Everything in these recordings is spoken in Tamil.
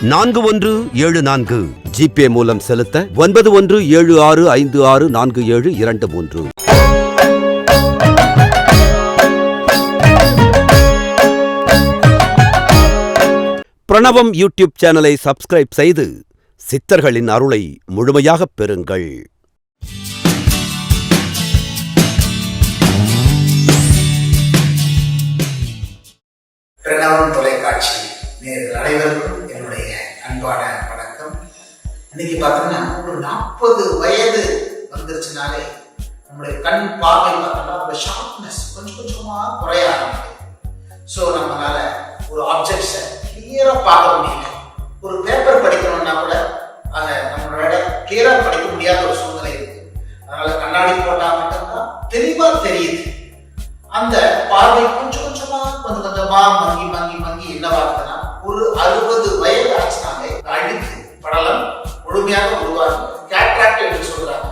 நான்கு ஒன்று ஏழு நான்கு. ஜிபே மூலம் செலுத்த ஒன்பது ஒன்று ஏழு ஆறு ஐந்து ஆறு நான்கு ஏழு இரண்டு மூன்று. பிரணவம் யூடியூப் சேனலை சப்ஸ்கிரைப் செய்து சித்தர்களின் அருளை முழுமையாகப் பெறுங்கள். பிரணவம் தொலைக்காட்சி நேர்கள் அனைவருக்கும் பண்பாட வணக்கம். இன்னைக்கு பார்த்தோம்னா ஒரு நாற்பது வயது வந்துருச்சுனாலே நம்முடைய கண் பார்வை பார்த்தோம்னா ஒரு ஷார்ப்னஸ் கொஞ்சம் கொஞ்சமா குறைய ஆரம்பிக்குது. ஸோ நம்மளால ஒரு ஆப்ஜெக்ட்ஸை கிளியராக பார்க்க முடியல. ஒரு பேப்பர் படிக்கணும்னா கூட அதை நம்மளோட கிளியராக படிக்க முடியாத ஒரு சூழ்நிலை இருக்கு. அதனால கண்ணாடி போட்டால் மட்டும்தான் தெளிவாக தெரியுது. அந்த பார்வை கொஞ்சம் கொஞ்சமா கொஞ்சம் கொஞ்சமாக மங்கி மங்கி மங்கி என்னவாகுதுன்னா ஒரு அறுபது வயது ஆச்சுனாலே அழுக்கு படலம் முழுமையாக உருவாகும். கேட்ராக்ட் என்று சொல்றாங்க.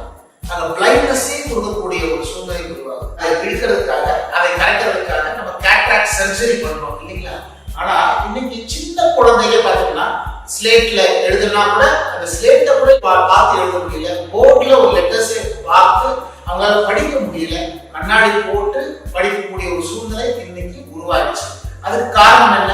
அந்த பிளைண்ட்னஸே கொடுக்கக்கூடிய ஒரு சூழ்நிலை உருவாகும். அதை பிடிக்கிறதுக்காக அதை கரைக்கிறதுக்காக நம்ம கேட்ராக்ட் சர்ஜரி பண்றோம் இல்லைங்களா? ஆனா இன்னைக்கு சின்ன குழந்தைங்க பாத்தீங்கன்னா ஸ்லேட்ல எழுதுனா கூட அந்த ஸ்லேட்டை கூட பா- பார்த்து எழுத முடியல. போர்டில் ஒரு லெட்டர்ஸை பார்த்து அவங்களால படிக்க முடியல. கண்ணாடி போட்டு படிக்கக்கூடிய ஒரு சூழ்நிலை இன்னைக்கு உருவாச்சு அதுக்கு காரணம் என்ன?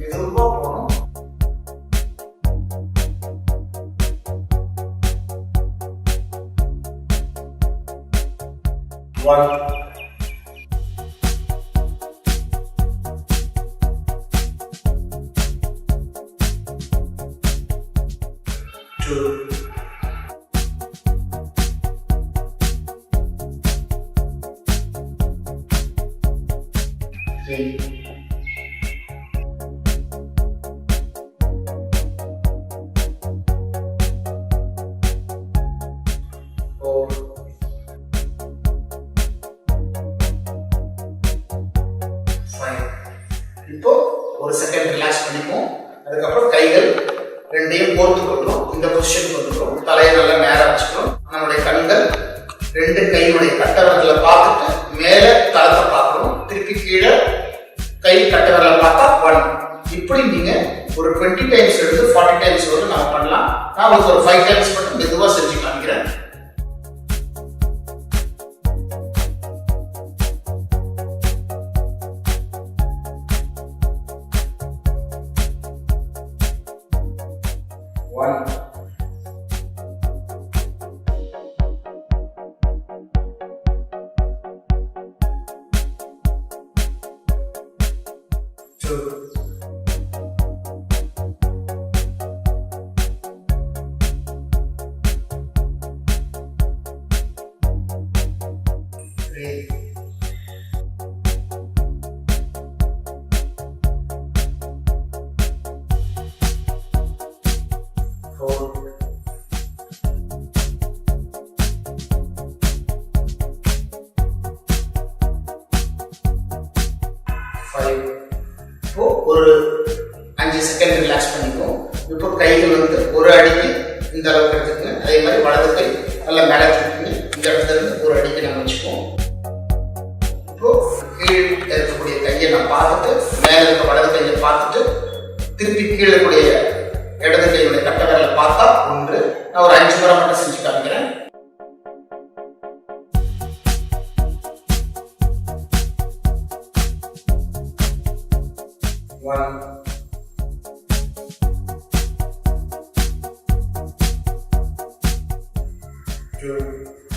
மெதுவா போகணும் ஒன் two, three, இப்போ ஒரு செகண்ட் ரிலாக்ஸ் பண்ணிப்போம் அதுக்கப்புறம் கைகள் ரெண்டையும் கோர்த்து கொள்றோம் இந்த பொசிஷனுக்கு வந்துடும் தலையை நல்லா நேரா வச்சுக்கிறோம் நம்மளுடைய கண்கள் ரெண்டு கையினுடைய கட்டவரத்துல பார்த்துட்டு மேல தளத்தை பார்க்கணும். திருப்பி கீழே கை கட்டவரல பார்த்தா ஒன் இப்படி நீங்க ஒரு டுவெண்ட்டி டைம்ஸ் எடுத்து ஃபார்ட்டி டைம்ஸ் வந்து நம்ம பண்ணலாம். நான் உங்களுக்கு ஒரு ஃபைவ் டைம்ஸ் மட்டும் மெதுவாக செஞ்சு காமிக்கிறேன். So திருப்பி கீழே கூடிய இடது கையுடைய கட்ட பார்த்தா ஒன்று. நான் ஒரு அஞ்சு முறை மட்டும் செஞ்சு காமிக்கிறேன். One two.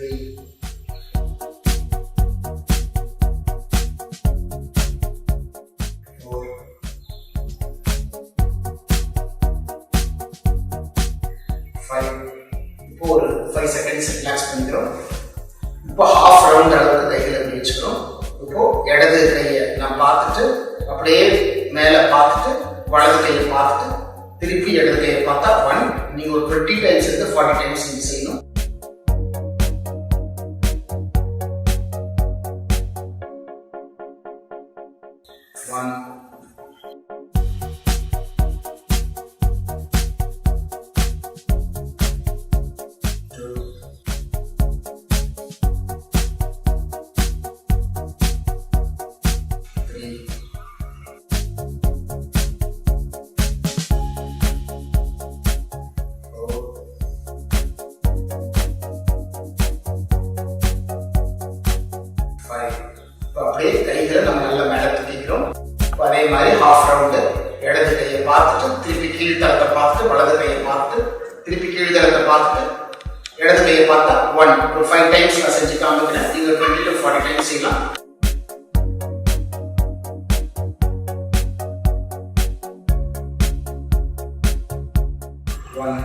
த்ரீ இப்போ ஒரு ஃபைவ் செகண்ட்ஸ் ரிலாக்ஸ் பண்ணிக்கிறோம் இப்போ ஹாஃப் ரவுண்ட் அளவுக்கு கைகளை இப்படி வச்சுக்கிறோம் இப்போ இடது கையை நான் பார்த்துட்டு அப்படியே மேலே பார்த்துட்டு வலது கையை பார்த்துட்டு திருப்பி இடது கையை பார்த்தா ஒன் நீங்கள் ஒரு டுவெண்ட்டி டைம்ஸ் இருந்து ஃபார்ட்டி டைம்ஸ் நீங்கள் ஹாஃப் இடது கையை பார்த்துட்டு திருப்பி கீழ்த்தளத்தை பார்த்துட்டு வலது கையை பார்த்துட்டு திருப்பி கீழ்த்தளத்தை பார்த்துட்டு இடது கையை பார்த்தா ஒன் ஒரு ஃபைவ் டைம்ஸ் நான் செஞ்சு காமிக்கிறேன். நீங்கள் டுவெண்ட்டி டு ஃபார்ட்டி டைம்ஸ் செய்யலாம். ஒன்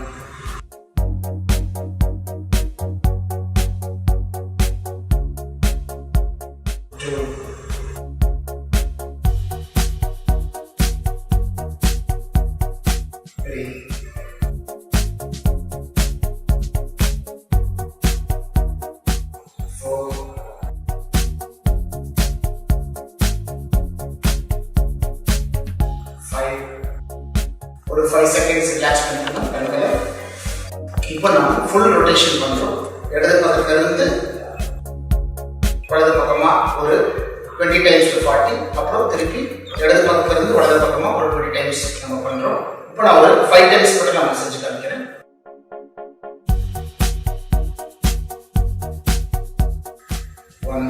ஒரு ஃபைவ் செகண்ட்ஸ் ரிலாக்ஸ் பண்ணிக்கணும் கண்களை. இப்போ நம்ம ஃபுல் ரொட்டேஷன் பண்ணுறோம் இடது பக்கத்துல இருந்து வலது பக்கமா ஒரு டுவெண்ட்டி டைம்ஸ் டு ஃபார்ட்டி அப்புறம் திருப்பி இடது பக்கத்துல இருந்து வலது பக்கமாக ஒரு டுவெண்ட்டி டைம்ஸ் நம்ம பண்றோம். இப்போ நான் ஒரு ஃபைவ் டைம்ஸ் மட்டும் நான் செஞ்சு காமிக்கிறேன். ஒன்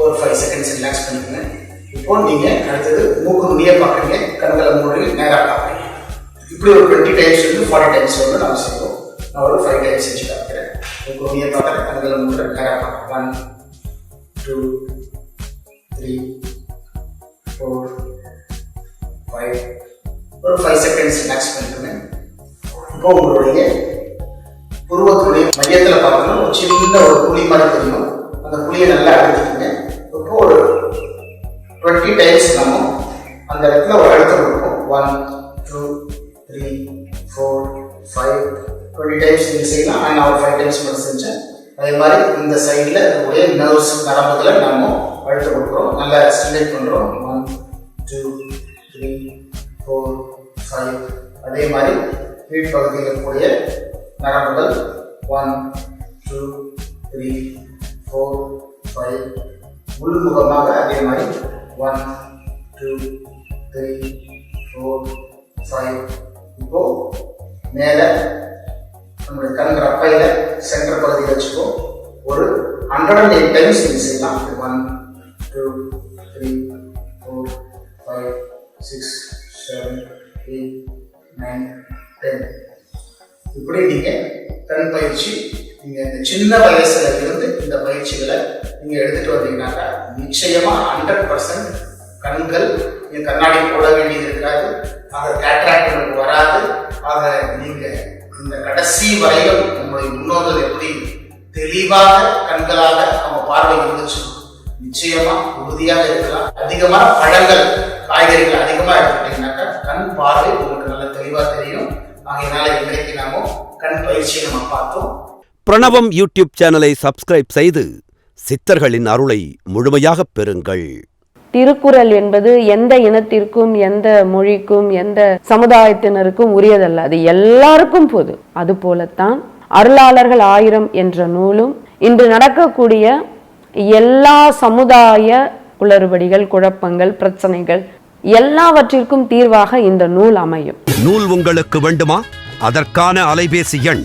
ஒரு ஃபைவ் செகண்ட்ஸ் ரிலாக்ஸ் பண்ணிக்கோங்க. இப்போ நீங்கள் அடுத்தது மூக்கு நுனியை பார்க்குறீங்க. கண்களை மூடி நேராக பார்க்குறீங்க. இப்படி ஒரு டுவெண்ட்டி டைம்ஸ் வந்து ஃபார்ட்டி டைம்ஸ் வந்து நம்ம செய்வோம். நான் ஒரு ஃபைவ் டைம்ஸ் செஞ்சு காமிக்கிறேன் மூக்கு நுனியை பார்க்குறேன். கண்களை மூடி நேராக பார்க்குறேன். One two three four five ஒரு ஃபைவ் செகண்ட்ஸ் ரிலாக்ஸ் பண்ணிக்கோங்க. இப்போ உங்களுடைய புருவத்துடைய மையத்தில் பார்த்தோம்னா ஒரு சின்ன ஒரு புளி மாதிரி தெரியும். அந்த புளியை நல்லா அழுத்திக்கோங்க டுவெண்ட்டி டைம்ஸ் நம்ம அந்த இடத்துல ஒரு அழுத்தம் கொடுப்போம் one two three four five twenty times நீங்கள் செய்யலாம். நான் ஒரு ஃபைவ் டைம்ஸ் மட்டும் செஞ்சேன். அதே மாதிரி இந்த சைடில் இருக்கக்கூடிய நர்வ்ஸ் நரம்புகளை நம்ம அழுத்தம் கொடுக்குறோம். நல்லா ஸ்டிமுலேட் பண்ணுறோம் one two three four five அதே மாதிரி கீழ்ப்பகுதியில் இருக்கக்கூடிய நரம்புகள். One two three four five உள்முகமாக அதே மாதிரி one two three four five இப்போது மேலே நம்மளுடைய கண்கள் அப்பையில் சென்டர் பகுதியில் வச்சுக்கோ ஒரு ஹண்ட்ரட் அண்ட் எயிட் டைம்ஸ் நீங்கள் செய்யலாம். One two three four five six seven eight nine ten இப்படி நீங்கள் டென் பயிற்சி நீங்க இந்த சின்ன வயசுல இருந்து இந்த பயிற்சிகளை நீங்க எடுத்துட்டு வந்தீங்கன்னாக்கா நிச்சயமா ஹண்ட்ரட் பர்சன்ட் கண்கள் நீங்க கண்ணாடி போட வேண்டியது இருக்காது. அதை கேட்ராக்ட் உங்களுக்கு வராது. அதை நீங்க இந்த கடைசி வரையும் நம்முடைய முன்னோர்கள் எப்படி தெளிவாக கண்களாக நம்ம பார்வை இருந்துச்சு நிச்சயமா உறுதியாக இருக்கலாம். அதிகமான பழங்கள் காய்கறிகள் அதிகமா எடுத்துக்கிட்டீங்கன்னாக்கா கண் பார்வை உங்களுக்கு நல்ல தெளிவா தெரியும். ஆகையினால இன்றைக்கு நாமும் கண் பயிற்சியை நம்ம பார்த்தோம். பிரணவம் யூடியூப் சேனலை சப்ஸ்கிரைப் செய்து சித்தர்களின் அருளை முழுமையாகப் பெறுங்கள். திருக்குறள் என்பது எந்த இனத்திற்கும் எந்த மொழிக்கும் எந்த சமுதாயத்தினருக்கும் உரியதல்ல. அது எல்லாருக்கும் பொது அது போலத்தான் அருளாளர்கள் ஆயிரம் என்ற நூலும் இன்று நடக்கக்கூடிய எல்லா சமுதாய குளறுபடிகள் குழப்பங்கள் பிரச்சனைகள் எல்லாவற்றிற்கும் தீர்வாக இந்த நூல் அமையும். நூல் உங்களுக்கு வேண்டுமா? அதற்கான அலைபேசி எண்